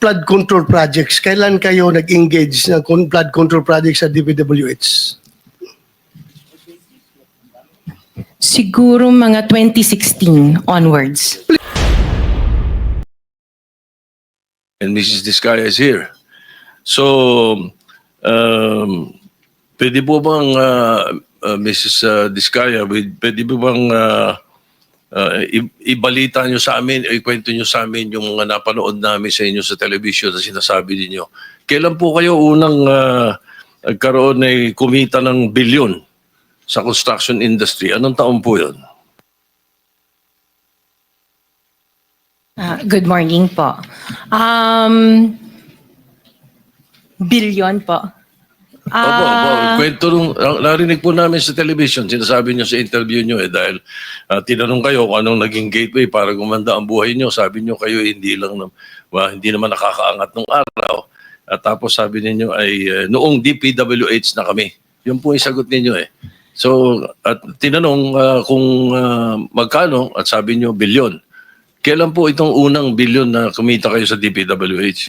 flood control projects, kailan kayo nag-engage ng con- flood control projects sa DPWH? Siguro mga 2016 onwards. and Mrs. Discaya is here. So, um, pwede po bang, uh, uh, Mrs. uh, Discaya, with- pwede po bang uh, uh, ibalita nyo sa amin, ikwento nyo sa amin yung mga napanood namin sa inyo sa television na sinasabi ninyo. Kailan po kayo unang uh, nagkaroon ay kumita ng bilyon sa construction industry? Anong taon po yun? Ah, good morning po. Um, billion po. Opo, opo. Ah, Kwento nung, na- narinig po namin sa television, sinasabi nyo sa interview nyo eh, dahil ah, tinanong kayo kung anong naging gateway para gumanda ang buhay nyo. Sabi nyo kayo hindi lang, wa- hindi naman nakakaangat nung araw. At tapos sabi ninyo ay eh, noong DPWH na kami. Yun po yung sagot ninyo eh. So, at tinanong ah, kung ah, magkano at sabi nyo bilyon. Kailan po itong unang bilyon na kumita kayo sa DPWH?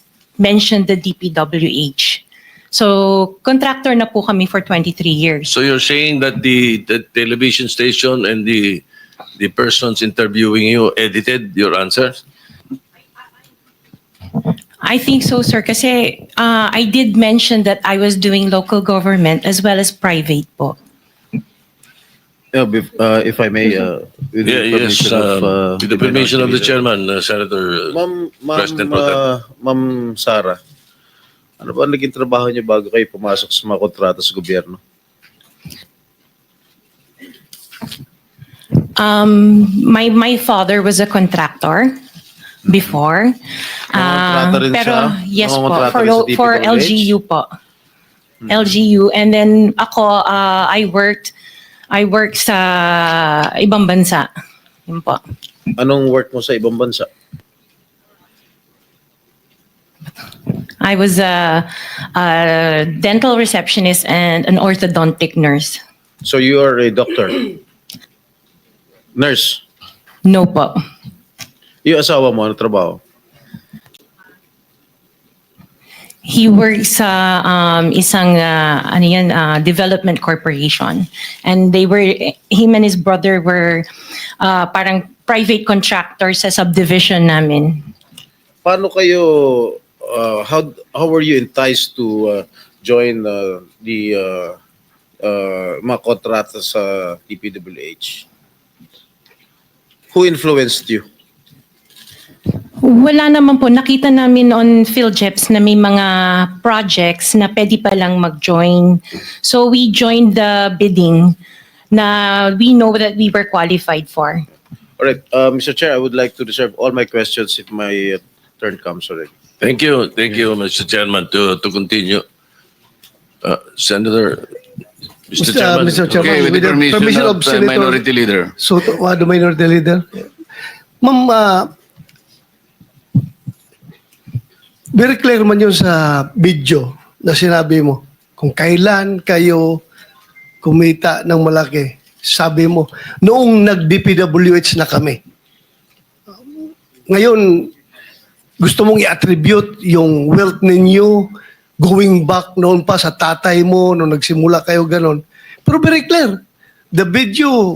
mentioned the DPWH. So, contractor na po kami for 23 years. So you're saying that the, the television station and the the persons interviewing you edited your answers? I think so, sir, kasi uh, I did mention that I was doing local government as well as private po. Yeah, bef- uh, if I may, uh, with Yeah, the yes. permission of, uh, uh, with the permission of the Minority chairman, uh, Senator. Leader. Ma'am, ma'am, President Pro Tem. uh, Ma'am Sara, ano ba ang naging trabaho niyo bago kayo pumasok sa mga kontrata sa gobyerno? Um, my, my father was a contractor before. Nangongontrata Um, rin pero siya? yes po, Nangongontrata for, rin sa lo- for DPWH? LGU po. LGU. And then ako, uh, I worked, I worked sa ibang bansa. Yun po. Anong work mo sa ibang bansa? I was a, a dental receptionist and an orthodontic nurse. So you are a doctor? Nurse? No po. Yung asawa mo, ano trabaho? He works sa um, isang uh, ano yan, uh, development corporation. And they were, him and his brother were uh, parang private contractors sa subdivision namin. Paano kayo, uh, how, how were you enticed to uh, join uh, the uh, uh, mga kontrata sa TPWH? Who influenced you? Wala naman po. Nakita namin on PhilJeps na may mga projects na pwede palang mag-join. So we joined the bidding na we know that we were qualified for. All right, uh, Mr. Chair, I would like to reserve all my questions if my uh, turn comes already. Thank you, thank you, Mr. Chairman, to to continue. Uh, Senator, Mr. Mr. Chairman. Mr. Chairman, Okay, with the permission of the Senator Minority Leader. Soto, uh, the Minority Leader. Ma'am, uh, very clear man yun sa video na sinabi mo. Kung kailan kayo kumita ng malaki, sabi mo, noong nag-DPWH na kami. Ngayon, gusto mong i-attribute yung wealth ninyo going back noon pa sa tatay mo, nung nagsimula kayo ganon. Pero very clear, the video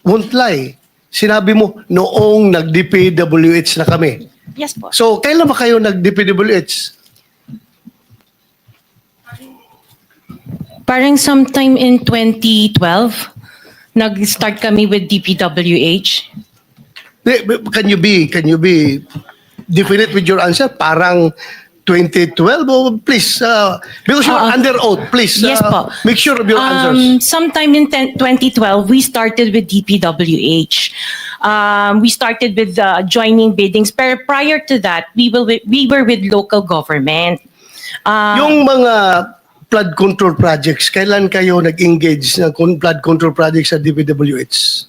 won't lie. Sinabi mo, noong nag-DPWH na kami. Yes po. So, kailan ba kayo nag-DPWH? Parang sometime in 2012, nag-start kami with DPWH. Can you be, can you be definite with your answer? Parang 2012? Oh, please, uh, because you're Uh, under oath, please. yes uh, po. Make sure of your Um, answers. sometime in 10 2012, we started with DPWH. Um, we started with uh, joining biddings. Pero prior to that, we will we were with local government. Uh, Yung mga flood control projects, kailan kayo nag-engage ng con- flood control projects sa DPWH?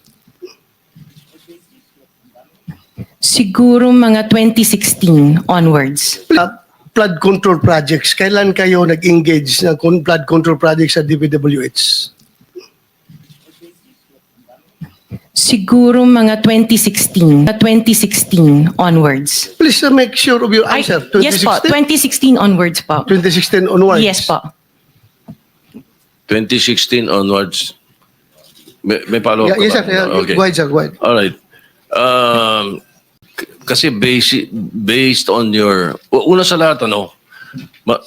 siguro mga 2016 onwards. Uh, flood control projects, kailan kayo nag-engage ng flood control projects sa DPWH? Siguro mga 2016, mga 2016 onwards. Please uh, make sure of your answer. yes po, 2016 onwards po. 2016 onwards. Yes po. 2016 onwards. May, may follow Yeah, yes, sir. Yeah, Okay. Go ahead, sir. Go ahead. All right. Um, kasi based, based on your, una sa lahat, ano, ma,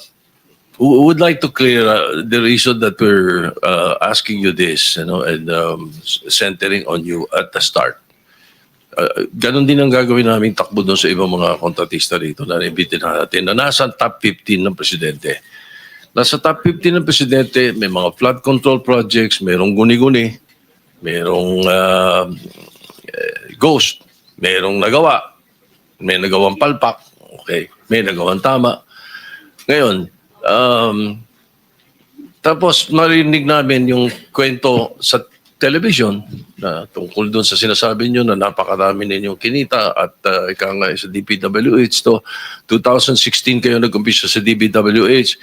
would like to clear uh, the reason that we're uh, asking you this, you know, and um, centering on you at the start. Uh, ganon din ang gagawin naming takbo doon sa ibang mga kontratista rito na naibitin natin na nasa top 15 ng presidente. Nasa top 15 ng presidente, may mga flood control projects, mayroong guni-guni, mayroong uh, eh, ghost, mayroong nagawa, may nagawang palpak, okay, may nagawang tama. Ngayon, um, tapos marinig namin yung kwento sa television na tungkol doon sa sinasabi nyo na napakarami ninyong kinita at uh, ika nga sa DPWH to. 2016 kayo nag-umpisa sa DPWH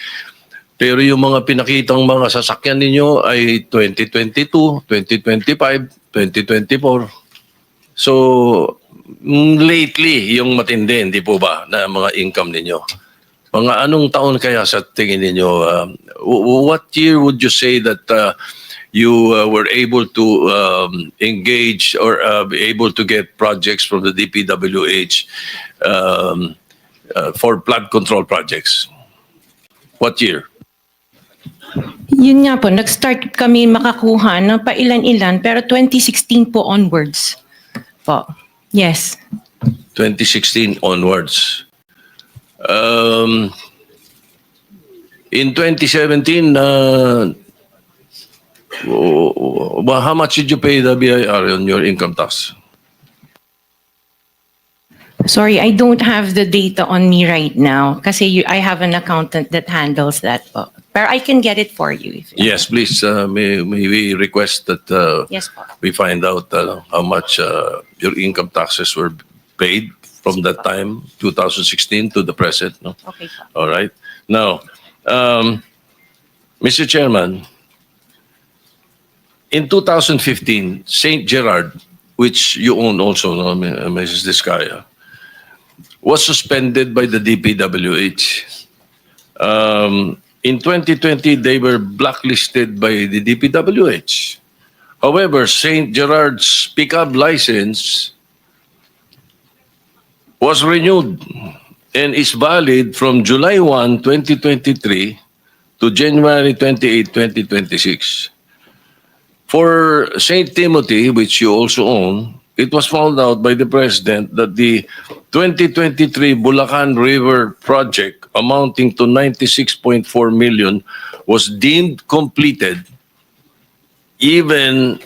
pero yung mga pinakitang mga sasakyan ninyo ay 2022, 2025, 2024. So, lately, yung matindi, hindi po ba, na mga income ninyo? Mga anong taon kaya sa tingin ninyo? w- what year would you say that uh, you uh, were able to um, engage or uh, be able to get projects from the DPWH um, uh, for flood control projects? What year? Yun nga po, nag-start kami makakuha ng pailan-ilan, pero 2016 po onwards. Po. Yes. 2016 onwards. Um, in 2017, uh, w- w- how much did you pay the BIR on your income tax? Sorry, I don't have the data on me right now kasi you, I have an accountant that handles that po. Pero I can get it for you. If, Yes, please. Uh, may, may we request that uh, Yes po. we find out uh, how much uh, your income taxes were paid from that time, 2016 to the present. No? Okay po. All right. Now, um, Mr. Chairman, in 2015, St. Gerard, which you own also, no, M- Mrs. Discaya, was suspended by the DPWH. Um, in 2020, they were blacklisted by the DPWH. However, St. Gerard's pickup license was renewed and is valid from July 1, 2023 to January 28, 2026. For St. Timothy, which you also own, it was found out by the President that the 2023 Bulacan River project amounting to 96.4 million was deemed completed even